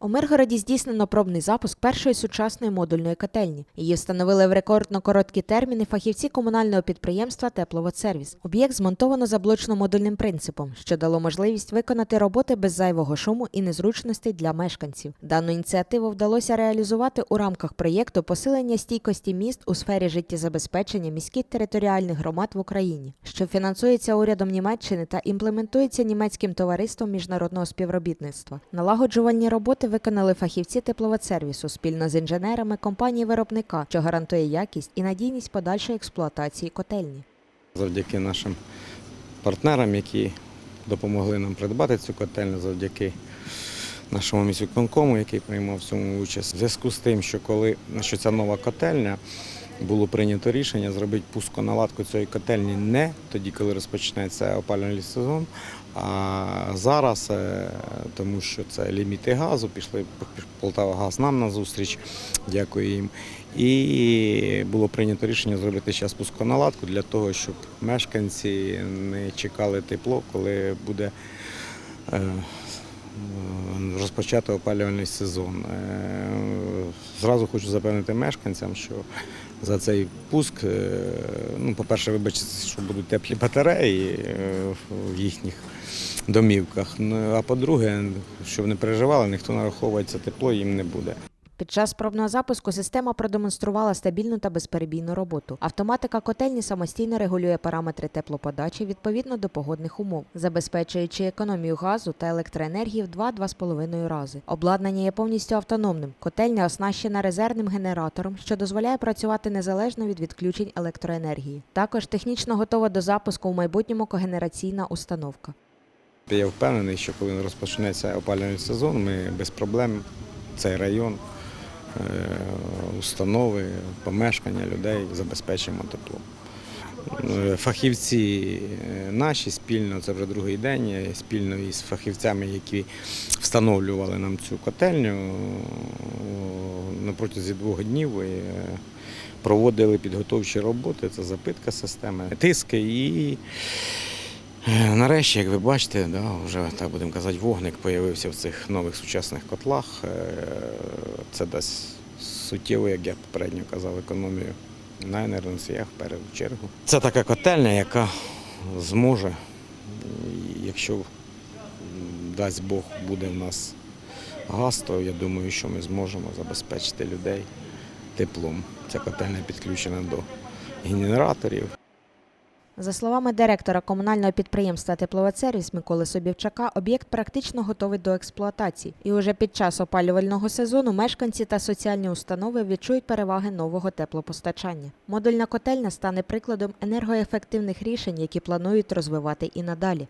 У Миргороді здійснено пробний запуск першої сучасної модульної котельні. Її встановили в рекордно короткі терміни фахівці комунального підприємства Тепловодсервіс. Об'єкт змонтовано за блочно-модульним принципом, що дало можливість виконати роботи без зайвого шуму і незручностей для мешканців. Дану ініціативу вдалося реалізувати у рамках проєкту посилення стійкості міст у сфері життєзабезпечення міських територіальних громад в Україні, що фінансується урядом Німеччини та імплементується німецьким товариством міжнародного співробітництва. Налагоджувальні роботи виконали фахівці тепловодсервісу спільно з інженерами компанії виробника, що гарантує якість і надійність подальшої експлуатації котельні. завдяки нашим партнерам, які допомогли нам придбати цю котельню, завдяки нашому міськвиконкому, який приймав в цьому участь. В зв'язку з тим, що коли що ця нова котельня, було прийнято рішення зробити пусконаладку цієї котельні не тоді, коли розпочнеться опалювальний сезон, а зараз, е, тому що це ліміти газу, пішли Полтава Газ нам на зустріч, дякую їм. І було прийнято рішення зробити зараз пусконаладку для того, щоб мешканці не чекали тепло, коли буде е, розпочати опалювальний сезон. Е, Зразу хочу запевнити мешканцям, що за цей пуск, е, ну, по-перше, вибачте, що будуть теплі батареї е, в їхніх домівках. Ну, а по-друге, щоб не переживали, ніхто нараховується тепло їм не буде. Під час пробного запуску система продемонструвала стабільну та безперебійну роботу. Автоматика котельні самостійно регулює параметри теплоподачі відповідно до погодних умов, забезпечуючи економію газу та електроенергії в 2-2,5 рази. Обладнання є повністю автономним. Котельня оснащена резервним генератором, що дозволяє працювати незалежно від відключень електроенергії. Також технічно готова до запуску в майбутньому когенераційна установка. Я впевнений, що коли розпочнеться опалювальний сезон, ми без проблем цей район, установи, помешкання людей забезпечимо теплом. Е, Фахівці е, наші спільно, це вже другий день, е, спільно із фахівцями, які встановлювали нам цю котельню е, протязі двох днів. е, Проводили підготовчі роботи, це запитка системи, тиски і Е, Нарешті, як ви бачите, да, вже так будемо казати, вогник з'явився в цих нових сучасних котлах. Е, Це дасть суттєву, як я попередньо казав, економію на енергоносіях в першу чергу. Це така котельня, яка зможе, якщо дасть Бог буде в нас газ, то я думаю, що ми зможемо забезпечити людей теплом. Ця котельня підключена до генераторів. За словами директора комунального підприємства Тепловодсервіс Миколи Собівчака, об'єкт практично готовий до експлуатації. І уже під час опалювального сезону мешканці та соціальні установи відчують переваги нового теплопостачання. Модульна котельня стане прикладом енергоефективних рішень, які планують розвивати і надалі.